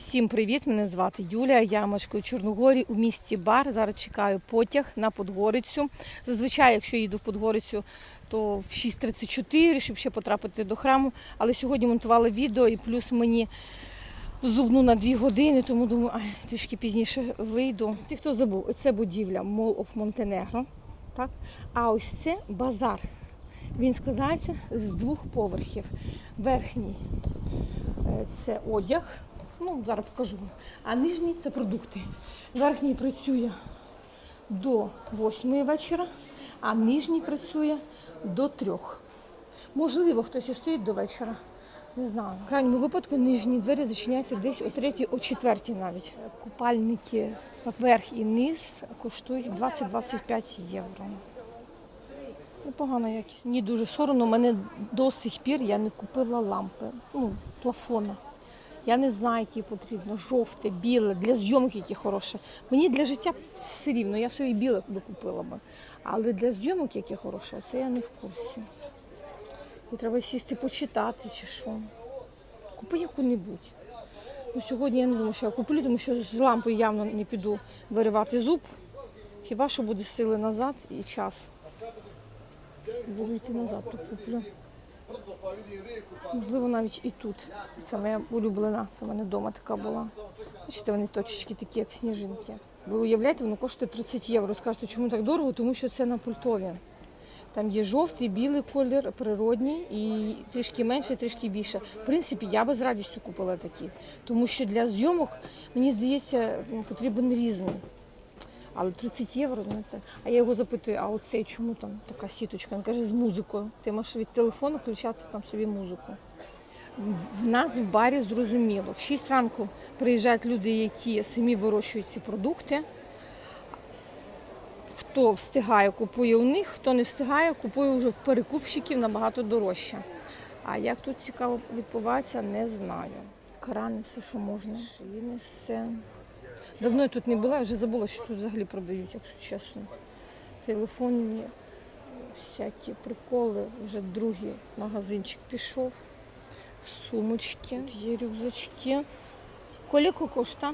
Всім привіт! Мене звати Юлія. Я мешкаю в Чорногорі у місті Бар. Зараз чекаю потяг на Подгорицю. Зазвичай, якщо їду в Подгорицю, то в 6.34, щоб ще потрапити до храму. Але сьогодні монтувала відео і плюс мені в зубну на 2 години, тому думаю, ай, трішки пізніше вийду. Ти хто забув, оце будівля Mall of Montenegro. Так? А ось це базар. Він складається з двох поверхів. Верхній е, це одяг. Ну, зараз покажу. А нижній це продукти. Верхній працює до 8 вечора, а нижній працює до 3. Можливо, хтось і стоїть до вечора. Не знаю. В крайньому випадку нижні двері зачиняються десь о 3, о 4 навіть. Купальники верх і низ коштують 20-25 євро. Непогана якість. Мені дуже соромно. Мене до сих пір я не купила лампи. Ну, плафона. Я не знаю, які потрібно. Жовте, біле, для зйомки які хороше. Мені для життя все рівно, я собі біле купила би. Але для зйомок які хороше, це я не в курсі. І треба сісти почитати чи що. Купи яку-небудь. Ну, сьогодні я не думаю, що я куплю, тому що з лампою явно не піду виривати зуб. Хіба що буде сили назад і час. Буду йти назад, то куплю. Можливо, навіть і тут. Це моя улюблена, це в мене вдома така була. Бачите, вони точечки такі, як сніжинки. Ви уявляєте, воно коштує 30 євро. Скажете, чому так дорого? Тому що це на пультові. Там є жовтий, білий колір, природній і трішки менше, трішки більше. В принципі, я би з радістю купила такі, тому що для зйомок, мені здається, потрібен різний. Але 30 євро, знаєте. А я його запитую, а оцей чому там така сіточка? Він каже, з музикою. Ти можеш від телефону включати там собі музику. В нас в барі зрозуміло. В 6 ранку приїжджають люди, які самі вирощують ці продукти. Хто встигає, купує у них, хто не встигає, купує вже в перекупщиків набагато дорожче. А як тут цікаво відбувається, не знаю. Крани, все, що можна. Шини, все. Давно я тут не була, я вже забула, що тут взагалі продають, якщо чесно. Телефонні всякі приколи. Вже другий магазинчик пішов. Сумочки, тут є рюкзачки. Коліко коштує?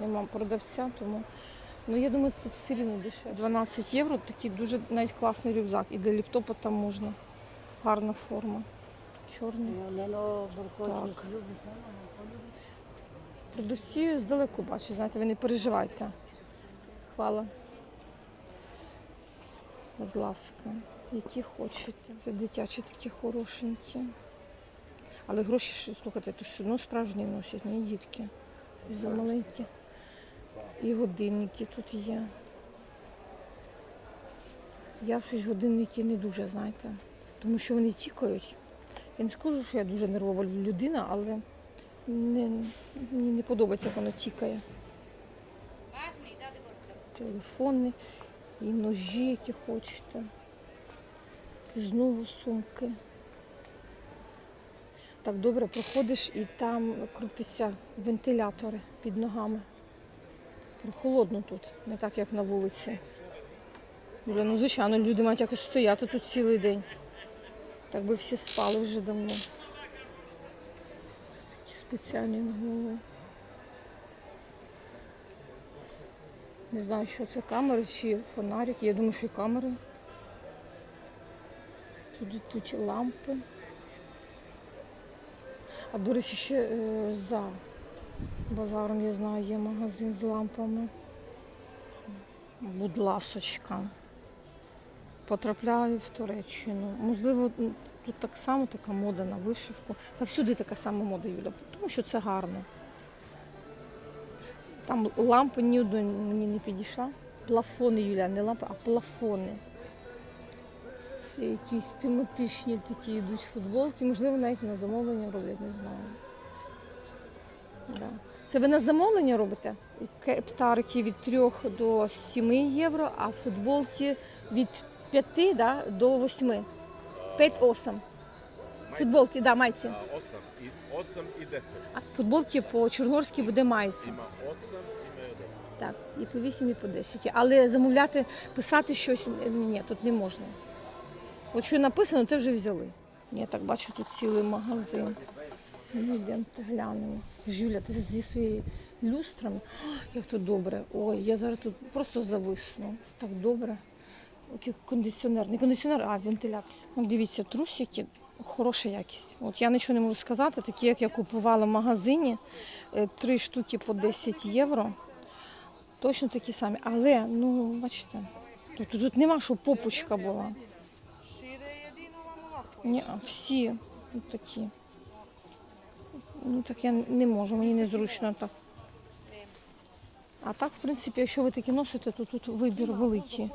Нема продавця, тому. Ну, я думаю, тут все рівно дешевше. 12 євро, такий дуже навіть класний рюкзак. І для ліптопа там можна. Гарна форма. Чорний. Так. Продавці здалеку бачать, знаєте, ви не переживайте. Хвала. Будь ласка, які хочете. Це дитячі такі хорошенькі. Але гроші, слухайте, то ж все одно справжні носять, не дітки. За маленькі. І годинники тут є. Я щось годинники не дуже, знаєте, тому що вони тікають. Я не скажу, що я дуже нервова людина, але не, мені не подобається, як воно тікає. Телефони і ножі, які хочете. Знову сумки. Так добре проходиш і там крутяться вентилятори під ногами. Прохолодно тут, не так, як на вулиці. Юля, ну звичайно, люди мають якось стояти тут цілий день. Так би всі спали вже давно. Спеціальні на голову. Не знаю, що це камери чи фонарик. Я думаю, що і камери. Тут йдуть лампи. А до речі, ще е, за базаром, я знаю, є магазин з лампами. Будь ласочка. Потрапляю в Туреччину. Можливо, тут так само така мода на вишивку. Та всюди така сама мода, Юля, тому що це гарно. Там лампи ні одної мені не підійшла. Плафони, Юля, не лампи, а плафони. Якісь тематичні такі йдуть футболки, можливо, навіть на замовлення роблять, не знаю. Да. Це ви на замовлення робите? Кептарки від 3 до 7 євро, а футболки від 5 да, до 8. 5 8. Футболки, да, майці. 8 і 8 і 10. А футболки по чорногорськи буде майці. 8, имaju 10. Так, і по 8, і по 10. Але замовляти, писати щось е, ні, тут не можна. От що написано, те вже взяли. Я так бачу, тут цілий магазин. Ну, йдемте глянемо. Жюля, ти зі своєю люстрами. Як тут добре. Ой, я зараз тут просто зависну. Так добре. Кондиціонер. Не кондиціонер, а вентилятор. От дивіться, трусики, хороша якість. От я нічого не можу сказати, такі, як я купувала в магазині, е, три штуки по 10 євро. Точно такі самі. Але, ну, бачите, тут, тут нема, щоб попочка була. Ні, всі такі. Ну так я не можу, мені незручно так. А так, в принципі, якщо ви такі носите, то тут вибір великий.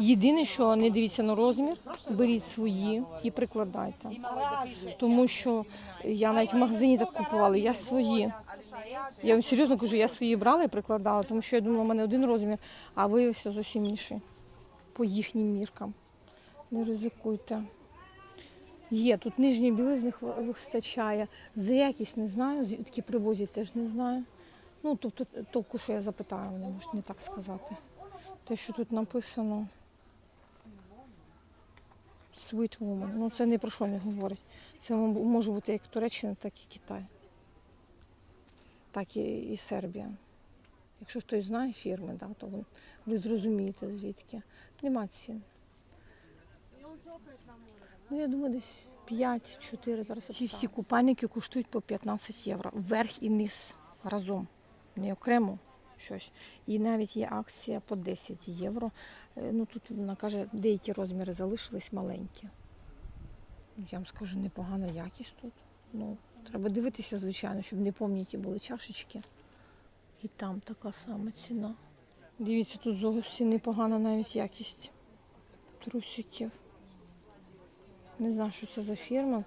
Єдине, що не дивіться на розмір, беріть свої і прикладайте. Тому що я навіть в магазині так купувала, я свої. Я вам серйозно кажу, я свої брала і прикладала, тому що я думала, у мене один розмір, а виявився зовсім інший. По їхнім міркам. Не ризикуйте. Є, тут нижньої білизни вистачає. За якість не знаю, звідки привозять теж не знаю. Ну, тобто, толку, що я запитаю, вони можуть не так сказати. Те, що тут написано Sweet Woman. Ну, це не про що не говорить. Це може бути як Туреччина, так і Китай. Так і, і Сербія. Якщо хтось знає фірми, да, то ви, ви зрозумієте звідки. Нема цін. Ну, я думаю, десь 5-4 зараз. Ці всі купальники коштують по 15 євро. Верх і низ разом, не окремо щось. І навіть є акція по 10 євро. Е, Ну тут вона каже, деякі розміри залишились маленькі. Ну, Я вам скажу, непогана якість тут. Ну, треба дивитися, звичайно, щоб не помніті були чашечки. І там така сама ціна. Дивіться, тут зовсім непогана навіть якість трусиків. Не знаю, що це за фірма.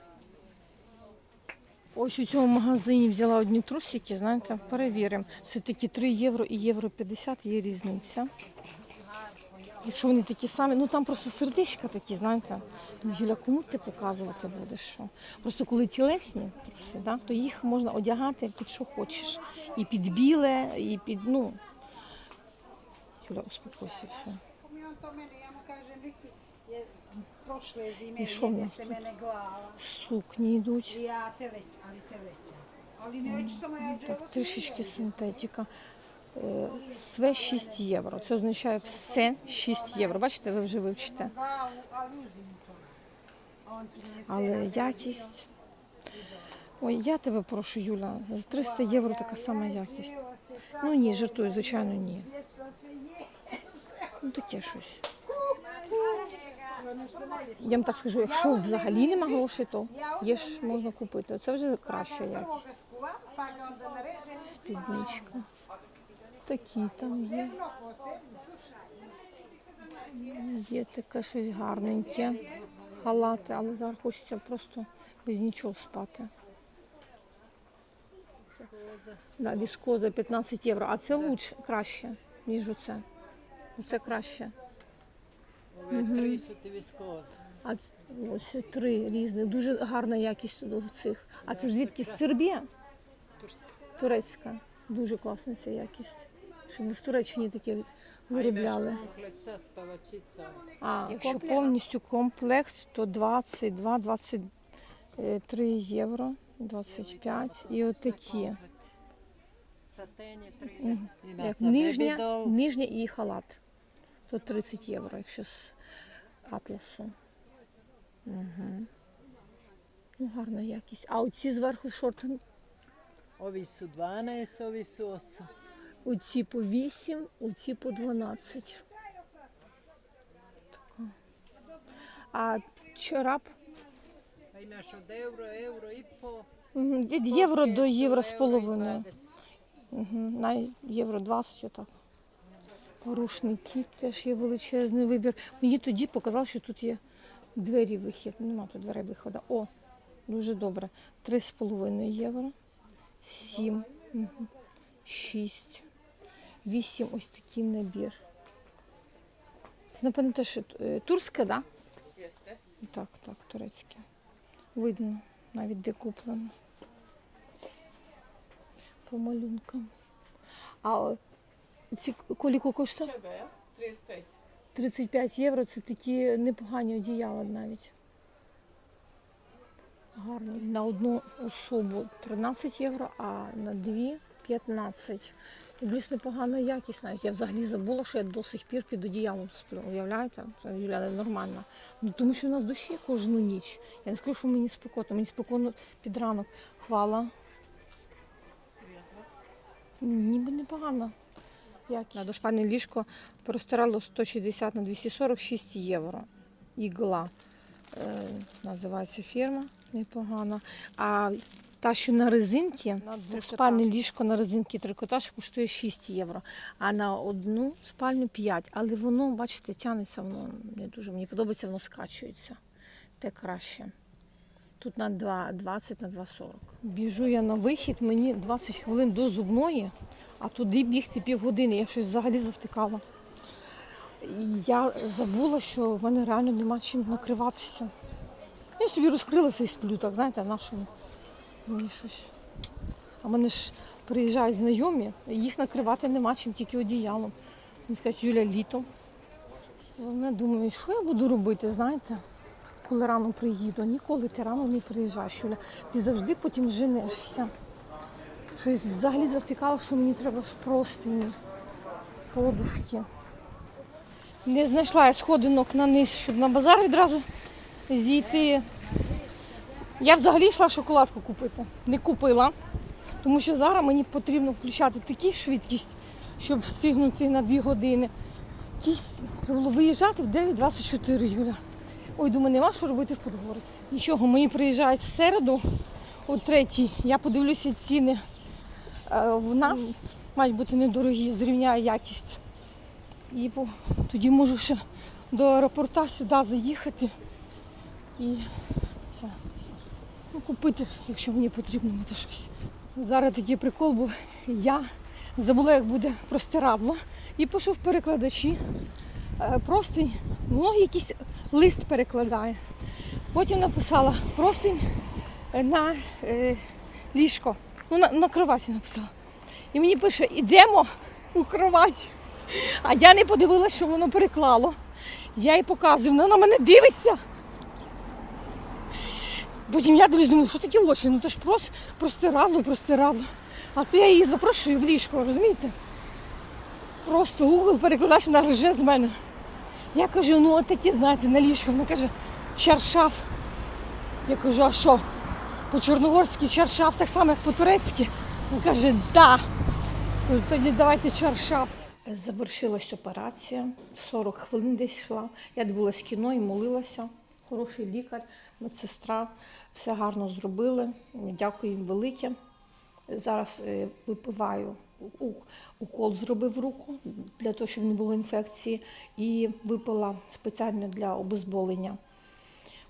Ось у цьому магазині взяла одні трусики, знаєте, перевіримо. Це такі 3 євро і євро 50 є різниця. Якщо вони такі самі, ну там просто сердечка такі, знаєте. Ну, Юля, кому ти показувати будеш що? Просто коли тілесні труси, да, то їх можна одягати під що хочеш. І під біле, і під, ну. Юля, успокойся, все. Jede mi se tu? mene glava. Сукні йдуть. Так, трішечки синтетика. Е, Све 6 євро. Це означає все 6 євро. Бачите, ви вже вивчите. Але якість. Ой, я тебе прошу, Юля, за 300 євро така сама якість. Ну ні, жартую, звичайно, ні. Ну таке щось. Я вам так скажу, якщо взагалі нема грошей, то є ж можна купити. Це вже краща якість. Спідничка. Такі там є. Є таке щось гарненьке. Халати, але зараз хочеться просто без нічого спати. Да, віскоза 15 євро. А це лучше, краще, ніж оце. Оце краще. А ось три різні. Дуже гарна якість до цих. А це звідки з Сербія? Турецька. Дуже класна ця якість. Щоб ви в Туреччині таке виробляли. А якщо повністю комплект, то 22, 23 євро, 25 і отакі. Satenje 30. Як нижня, нижня і халат. То 30 євро, якщо з атласу. Угу. Ну, гарна якість. А оці зверху шорти, Ovi su 12, ovi su 8. оці по 8, оці по 12. Така. А чорап od euro, euro i po. Мгм, від євро до євро з половиною. Угу. На євро 20 отак. Рушники теж є величезний вибір. Мені тоді показали, що тут є двері вихід. Нема тут дверей виходу. О, дуже добре. 3,5 євро. 7, угу. 6, 8 ось такий набір. Це, напевно, теж е, турське, так? Да? Так, так, турецьке. Видно навіть де куплено. По малюнкам. А ці коліко коштує? 35. 35 євро це такі непогані одіяла навіть. Гарний. На одну особу 13 євро, а на дві 15. І більш непогана якість навіть. Я взагалі забула, що я до сих пір під одіялом сплю. Уявляєте? Це Юля ненормально. Ну тому що в нас душі кожну ніч. Я не скажу, що мені спекотно, мені спокійно під ранок. Хвала. Ніби непогано. Якість. На ліжко простирало 160 на 246 євро. Ігла е, називається фірма, непогано. А та, що на резинці, двоспальне ліжко на резинці трикотаж коштує 6 євро, а на одну спальню 5. Але воно, бачите, тянеться, воно не дуже мені подобається, воно скачується. Те краще. Тут на 2, 20 на 2,40. Біжу я на вихід, мені 20 хвилин до зубної, а туди бігти півгодини. Я щось взагалі завтикала. Я забула, що в мене реально нема чим накриватися. Я собі розкрилася і сплю, так, знаєте, нашому мені щось. А мене ж приїжджають знайомі, їх накривати нема чим, тільки одіялом. Вони скажуть, Юля, літо. Вони думають, що я буду робити, знаєте, коли рано приїду. Ніколи ти рано не приїжджаєш, Юля. Ти завжди потім женешся. Щось взагалі завтикала, що мені треба простині, подушки. Не знайшла я сходинок на низ, щоб на базар відразу зійти. Я взагалі йшла шоколадку купити. Не купила, тому що зараз мені потрібно включати таку швидкість, щоб встигнути на 2 години. Якісь треба було виїжджати в 9.24, Юля. Ой, думаю, нема що робити в Подгориці. Нічого, мої приїжджають в середу о третій. Я подивлюся ціни в нас. Мають бути недорогі, зрівняю якість. І тоді можу ще до аеропорта сюди заїхати і це, ну, купити, якщо мені потрібно буде щось. Зараз такий прикол був. Я забула, як буде простирадло, і пішов в перекладачі. Е, Простинь, ну, якийсь лист перекладає. Потім написала простинь е, на е, ліжко. Ну, на, на кроваті написала. І мені пише, ідемо у кровать. А я не подивилася, що воно переклало. Я їй показую, вона на мене дивиться. Потім я дивлюсь, думаю, що такі очі? Ну це ж просто простирадло, простирадло. А це я її запрошую в ліжко, розумієте? Просто Google перекладач вона рже з мене. Я кажу, ну от такі, знаєте, на ліжко. Вона каже, чаршаф. Я кажу, а що? По-чорногорськи чаршаф, так само, як по-турецьки. Вона каже, да. Тоді давайте чаршаф. Завершилась операція, 40 хвилин десь йшла. Я дивилась кіно і молилася. Хороший лікар, медсестра, все гарно зробили. Дякую їм велике. Зараз е, випиваю укол зробив руку для того, щоб не було інфекції, і випила спеціально для обезболення.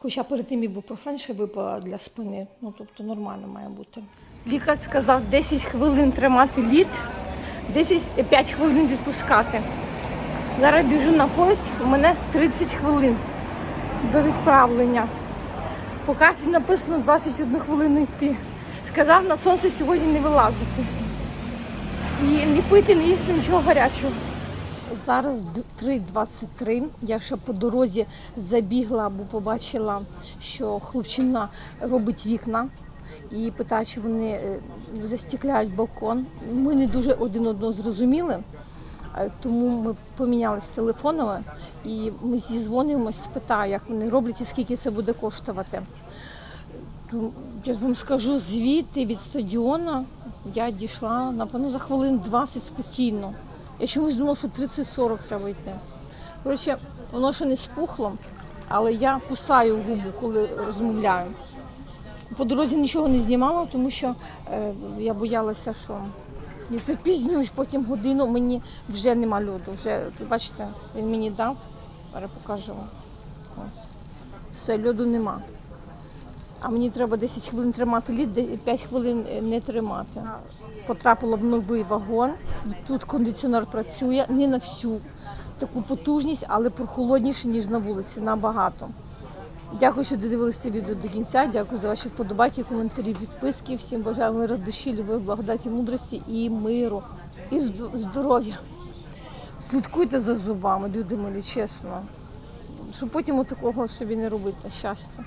Хоча перед тим ібупрофен ще випила для спини, ну тобто нормально має бути. Лікар сказав 10 хвилин тримати лід, 10, 5 хвилин відпускати. Зараз біжу на поїзд, у мене 30 хвилин до відправлення. По карті написано 21 хвилину йти. Сказав на сонце сьогодні не вилазити. І не пити, не їсти нічого гарячого. Зараз 3.23. Я ще по дорозі забігла, бо побачила, що хлопчина робить вікна і питає, чи вони е, застікляють балкон. Ми не дуже один одного зрозуміли, е, тому ми помінялися телефонами і ми зізвонюємось, спитаю, як вони роблять і скільки це буде коштувати. Я вам скажу, звідти від стадіона я дійшла, напевно, за хвилин 20 спокійно. Я чомусь думала, що 30-40 треба йти. Коротше, воно ще не спухло, але я кусаю губу, коли розмовляю. По дорозі нічого не знімала, тому що е, я боялася, що я запізнююсь потім годину, мені вже нема льоду. Вже, бачите, він мені дав, зараз покажу. Все, льоду нема. А мені треба 10 хвилин тримати лід, 5 хвилин е, не тримати. Потрапила в новий вагон. Тут кондиціонер працює не на всю таку потужність, але прохолодніше, ніж на вулиці, набагато. Дякую, що додивилися це відео до кінця. Дякую за ваші вподобайки, коментарі, підписки. Всім бажаю миру душі, любові, благодаті, мудрості і миру, і здоров'я. Слідкуйте за зубами, люди милі, чесно. Щоб потім такого собі не робити. Щастя.